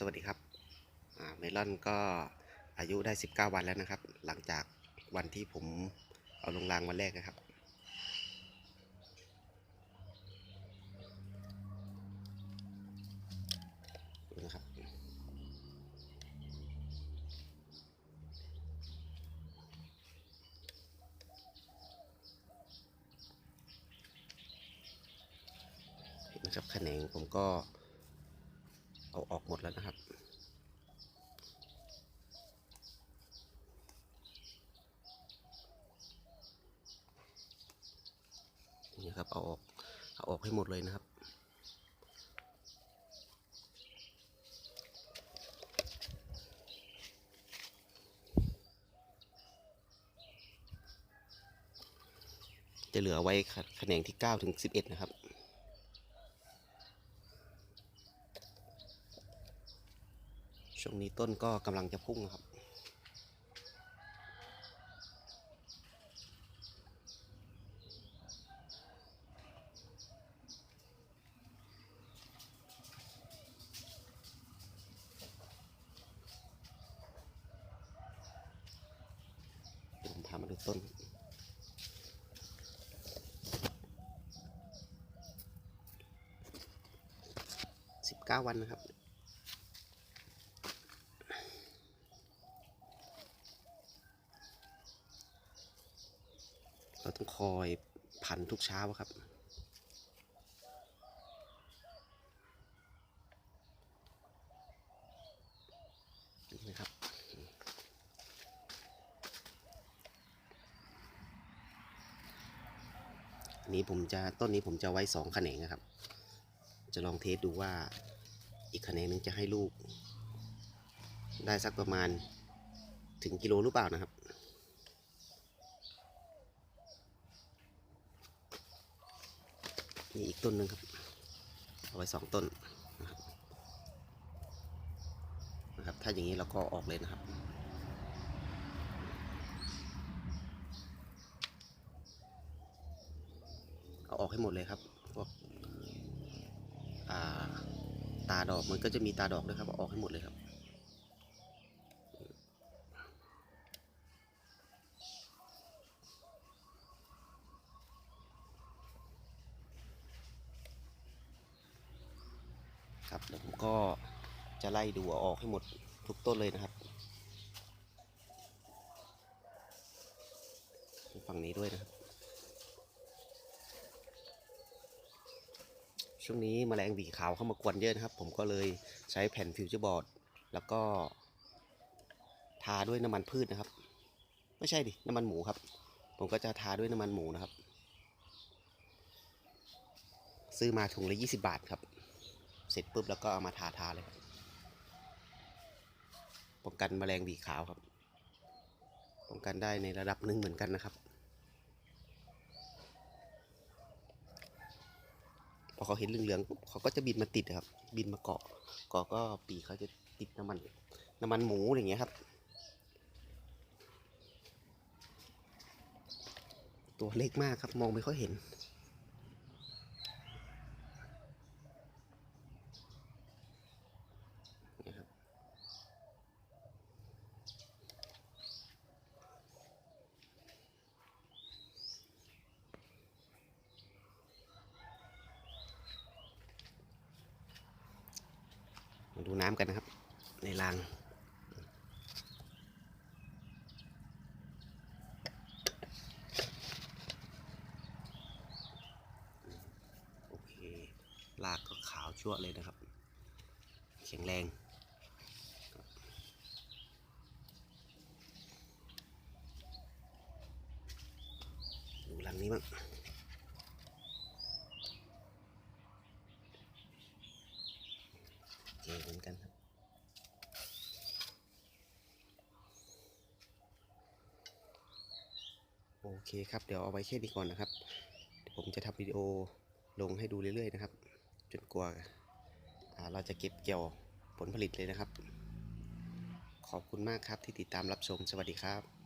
สวัสดีครับเมลอนก็อายุได้ 19 วันแล้วนะครับ หลังจากวันที่ผมเอาลงรางวันแรกนะครับ นะครับ นะครับแขนงผมก็ เอาออกหมดแล้วนะครับ นี่ครับเอาออกเอาออกให้หมดเลยนะครับจะเหลือไว้แขนงที่9ถึง11 นะครับ ช่วงนี้ต้นก็กำลังจะพุ่งครับเดี๋ยวผมพามาดูต้นสิบเก้าวันนะครับ เราต้องคอยพันทุกเช้าครับ นี่นะครับอันนี้ผมจะต้นนี้ผมจะไว้สองแขนงนะครับ จะลองเทสดูว่าอีกแขนงหนึงจะให้ลูก ได้สักประมาณถึงกิโลหรือเปล่านะครับ นี่อีกต้นหนึ่งครับ เอาไว้สองต้นนะครับนะครับ ถ้าอย่างนี้เราก็ออกเลยนะครับเอาออกให้หมดเลยครับพวกตาดอกมันก็จะมีตาดอกด้วยครับเอาออกให้หมดเลยครับ ครับเดี๋ยวผมก็จะไล่ดูออกให้หมดทุกต้นเลยนะครับฝั่งนี้ด้วยนะครับ ช่วงนี้มแมลงหวีขาวเข้ามากวนเยอะนะครับ ผมก็เลยใช้แผ่นฟิวเจอร์บอร์ด แล้วก็ ทาด้วยน้ำมันพืชนะครับ ไม่ใช่ดิ น้ำมันหมูครับ ผมก็จะทาด้วยน้ำมันหมูนะครับ ซื้อมาถุงละ 20 บาทครับ ร็จปุ๊บแล้วก็เอามาทาทาเลยครับป้องกันแมลงหวีขาวครับป้องกันได้ในระดับหนึ่งเหมือนกันนะครับ พอเขาเห็นเหลืองๆปุ๊บเขาก็จะบินมาติดครับ บินมาเกาะเกาะก็ปีเขาจะติดน้ำมันน้ำมันหมูอะไรอย่างเงี้ยครับ ตัวเล็กมากครับมองไม่ค่อยเห็น มาดูน้ำกันนะครับ ในรางโอเคลากก็ขาวชั่วเลยนะครับแข็งแรงดูรังนี้บ้าง โอเคเหมือนกันครับโอเคครับเดี๋ยวเอาไว้แค่นี้ก่อนนะครับ ผมจะทำวิดีโอลงให้ดูเรื่อยๆนะครับ จนกว่าเราจะเก็บเกี่ยวผลผลิตเลยนะครับ ขอบคุณมากครับที่ติดตามรับชมสวัสดีครับ